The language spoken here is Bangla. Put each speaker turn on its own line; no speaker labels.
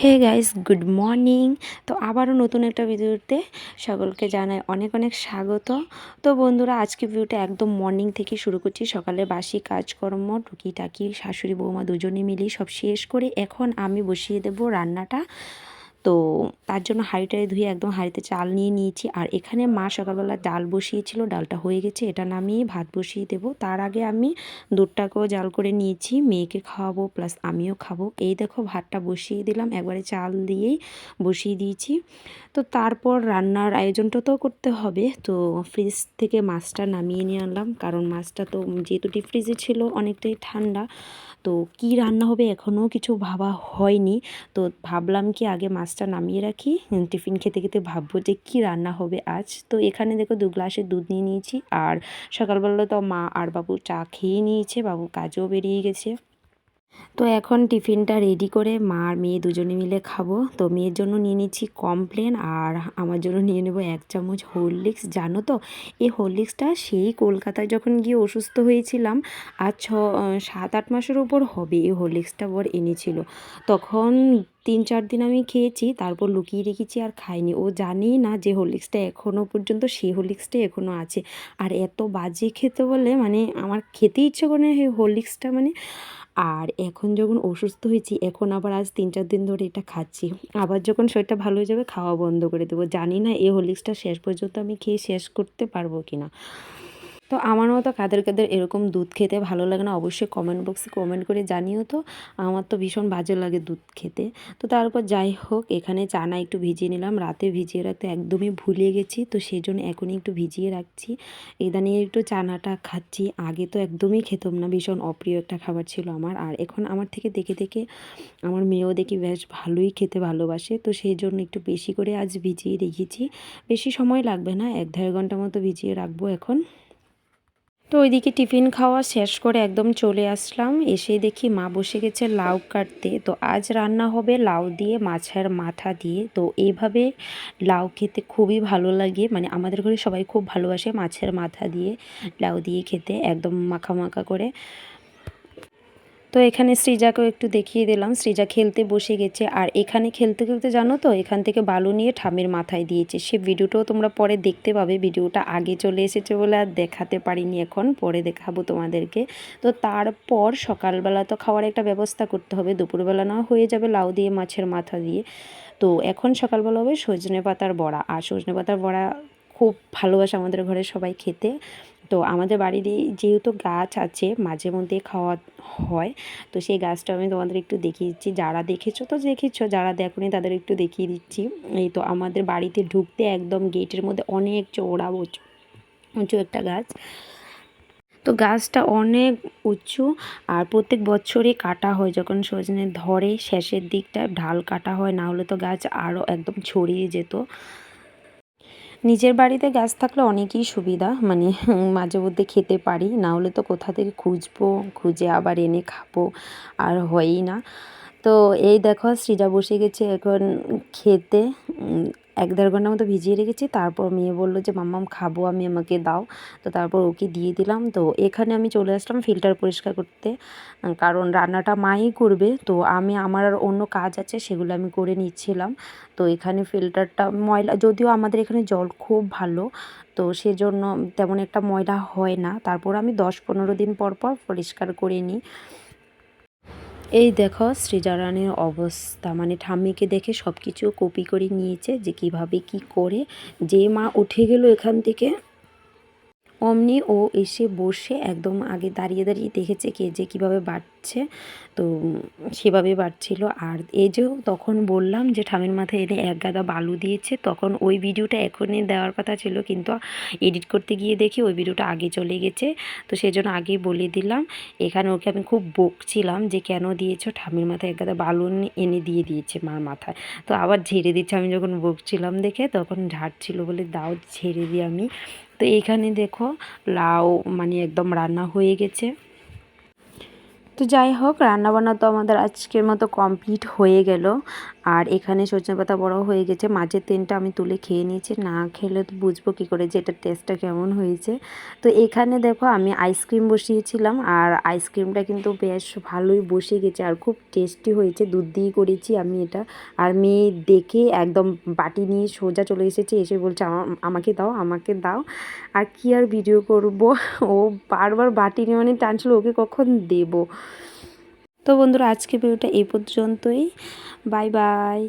Hey guys, good morning. তো আবারও নতুন একটা ভিডিওতে সকলকে জানাই অনেক অনেক স্বাগত। তো বন্ধুরা, আজকে ভিডিওটা একদম মর্নিং থেকে শুরু করছি। সকালে বাসি, কাজকর্ম, টুকিটাকি, শাশুড়ি, বৌমা দুজনে মিলেই সব শেষ করে এখন আমি বসিয়ে দেব রান্নাটা। তো তার জন্য হাঁড়িটায় ধুয়ে একদম হাঁড়িতে চাল নিয়ে নিয়েছি। আর এখানে মা সকালবেলা ডাল বসিয়েছিল, ডালটা হয়ে গেছে, এটা নামিয়ে ভাত বসিয়ে দেবো। তার আগে আমি দুধটাকেও জাল করে নিয়েছি, মেয়েকে খাওয়াবো, প্লাস আমিও খাব। এই দেখো ভাতটা বসিয়ে দিলাম, একবারে চাল দিয়েই বসিয়ে দিয়েছি। তো তারপর রান্নার আয়োজনটা তো করতে হবে, তো ফ্রিজ থেকে মাছটা নামিয়ে নিয়ে আনলাম। কারণ মাছটা তো যেহেতু ডিপ ফ্রিজে ছিল, অনেকটাই ঠান্ডা। তো কি রান্না হবে এখনও কিছু ভাবা হয়নি। তো ভাবলাম কি আগে মাছটা নামিয়ে রাখি, টিফিন খেতে খেতে ভাববো যে কি রান্না হবে আজ। তো এখানে দেখো দু গ্লাসে দুধ নিয়ে নিয়েছি, আর সকালবেলা তো মা আর বাবু চা খেয়ে নিয়েছে বাবু কাজেও বেরিয়ে গেছে। তো এখন টিফিনটা রেডি করে মা আর মেয়ে দুজনে মিলে খাব। তো মেয়ের জন্য নিয়ে নিচ্ছি কমপ্লেন আর আমার জন্য নিয়ে নেব এক চামচ হরলিক্স জানো তো, এই হরলিক্সটা সেই কলকাতায় যখন গিয়ে অসুস্থ হয়েছিলাম আর ছ সাত, আট মাসের উপর হবে এই হরলিক্সটা বর এনেছিল। তখন তিন চার দিন আমি খেয়েছি, তারপর লুকিয়ে রেখেছি আর খাইনি। ও জানেই না যে হরলিক্সটা এখনও পর্যন্ত সেই হরলিক্সটাই এখনও আছে। আর এত বাজে খেতে বলে মানে আমার খেতে ইচ্ছে করে না হরলিক্সটা মানে। আর এখন যখন অসুস্থ হয়েছি, এখন আবার আজ তিন চার দিন ধরে এটা খাচ্ছি। আবার যখন শরীরটা ভালো হয়ে যাবে, খাওয়া বন্ধ করে দেবো। জানি না এই হরলিক্সটা শেষ পর্যন্ত আমি খেয়ে শেষ করতে পারব কি না তো আমার মতো কাদের কাদের এরকম দুধ খেতে ভালো লাগে না, অবশ্যই কমেন্ট বক্সে কমেন্ট করে জানিও তো। আমার তো ভীষণ বাজে লাগে দুধ খেতে। তো তারপর যাই হোক, এখানে চানা একটু ভিজিয়ে নিলাম। রাতে ভিজিয়ে রাখতে একদমই ভুলে গেছি, তো সেই জন্য এখনই একটু ভিজিয়ে রাখছি। ইদানিং একটু চানাটা খাচ্ছি, আগে তো একদমই খেতাম না, ভীষণ অপ্রিয় একটা খাবার ছিল আমার। আর এখন আমার থেকে দেখে দেখে আমার মেয়েও দেখি বেশ ভালোই খেতে ভালোবাসে, তো সেই জন্য একটু বেশি করে আজ ভিজিয়ে রেখেছি। বেশি সময় লাগবে না, এক দেড় ঘণ্টা মতো ভিজিয়ে রাখব এখন। তো ওইদিকে টিফিন খাওয়া শেষ করে একদম চলে আসলাম। এসে দেখি মা বসে গেছে লাউ কাটতে। তো আজ রান্না হবে লাউ দিয়ে মাছের মাথা দিয়ে। তো এইভাবে লাউ খেতে খুবই ভালো লাগে। মানে আমাদের ঘরে সবাই খুব ভালোবাসে মাছের মাথা দিয়ে, লাউ দিয়ে খেতে একদম মাখা মাখা করে। তো এখানে সৃজাকেও একটু দেখিয়ে দিলাম। সৃজা খেলতে বসে গেছে। আর এখানে খেলতে খেলতে জানো তো, এখান থেকে বালু নিয়ে ঠামের মাথায় দিয়েছে। সে ভিডিওটাও তোমরা পরে দেখতে পাবে। ভিডিওটা আগে চলে এসেছে বলে আর দেখাতে পারিনি এখন। পরে দেখাবো তোমাদেরকে। তো তারপর সকালবেলা তো খাওয়ার একটা ব্যবস্থা করতে হবে। দুপুরবেলা না হয়ে যাবে লাউ দিয়ে মাছের মাথা দিয়ে। তো এখন সকালবেলা হবে সজনে পাতার বড়া। আর সজনে পাতার বড়া খুব ভালোবাসে আমাদের ঘরে সবাই খেতে। তো আমাদের বাড়ির যেহেতু গাছ আছে মাঝে মধ্যে খাওয়া হয়, তো সেই গাছটা আমি তোমাদের একটু দেখিয়ে দিচ্ছি। যারা দেখেছ তো দেখেছ, যারা দেখোনি তাদের একটু দেখিয়ে দিচ্ছি। এই তো আমাদের বাড়িতে ঢুকতে একদম গেটের মধ্যে অনেক চওড়া উঁচু উঁচু একটা গাছ। তো গাছটা অনেক উঁচু আর প্রত্যেক বছরই কাটা হয়, যখন সজনে ধরে শেষের দিকটা ঢাল কাটা হয় না হলে তো গাছ আরও একদম ছড়িয়ে যেত। নিজের বাড়িতে গ্যাস থাকলে অনেকই সুবিধা মানে মাঝে মধ্যে খেতে পারি। না হলে তো কোথা থেকে খুঁজবো, খুঁজে আবার এনে খাব, আর হয়ই না। তো এই দেখো, সৃজা বসে গেছে এখন খেতে। এক দেড় ঘণ্টার মতো ভিজিয়ে রেখেছি। তারপর মেয়ে বলল যে, মাম্মাম, খাব, আমি আমাকে দাও। তো তারপর ওকে দিয়ে দিলাম। তো এখানে আমি চলে আসলাম ফিল্টার পরিষ্কার করতে। কারণ রান্নাটা মাই করবে। তো আমি, আমার আর অন্য কাজ আছে, সেগুলো আমি করে নিচ্ছিলাম। তো এখানে ফিল্টারটা ময়লা, যদিও আমাদের এখানে জল খুব ভালো, তো সেজন্য তেমন একটা ময়লা হয় না। তারপর আমি দশ পনেরো দিন পর পর পরিষ্কার করে নিই। এই দেখো সৃজারানের অবস্থা। মানে ঠাম্মিকে দেখে সব কিছু কপি করে নিয়েছে যে কীভাবে কি করে। যে মা উঠে গেল এখান থেকে অমনি ও এসে বসে একদম আগে দাঁড়িয়ে দাঁড়িয়ে দেখেছে কে যে কীভাবে বাড়ছে। তো সেভাবে বাড়ছিল। আর এই যে তখন বললাম যে ঠামের মাথায় এনে এক গাদা বালু দিয়েছে। তখন ওই ভিডিওটা এখনই দেওয়ার কথা ছিল। কিন্তু এডিট করতে গিয়ে দেখি ওই ভিডিওটা আগে চলে গেছে। তো সেই জন্য আগেই বলে দিলাম। এখানে ওকে আমি খুব বকছিলাম যে কেন দিয়েছ? ঠামের মাথায় এক গাদা বালু এনে দিয়ে দিয়েছে মার মাথায়। তো আবার ঝেড়ে দিচ্ছে। আমি যখন বকছিলাম দেখে তখন ঝাড়ছিল বলে দাও ঝেড়ে দিই আমি। তো এইখানে দেখো লাউ মানে একদম রান্না হয়ে গেছে। তো যাই হোক, রান্নাবান্না তো আমাদের আজকের মতো কমপ্লিট হয়ে গেল। আর এখানে সজনে পাতা বড় হয়ে গেছে। মাছের তেনটা আমি তুলে খেয়ে নিয়েছি। না খেলে তো বুঝব কী করে যে এটার টেস্টটা কেমন হয়েছে। তো এখানে দেখো আমি আইসক্রিম বসিয়েছিলাম আর আইসক্রিমটা কিন্তু বেশ ভালোই বসে গেছে আর খুব টেস্টি হয়েছে। দুধ দিয়ে করেছি আমি এটা। আর মেয়ে দেখে একদম বাটি নিয়ে সোজা চলে এসেছে, এসে বলছে, "আমা- আমাকে দাও আমাকে দাও। আর কি আর ভিডিও করব? ও বারবার বাটি নিয়ে মানে টানছিল, ওকে কখন দেব? তো বন্ধুরা আজকে ভিডিওটা এই পর্যন্তই। Bye bye.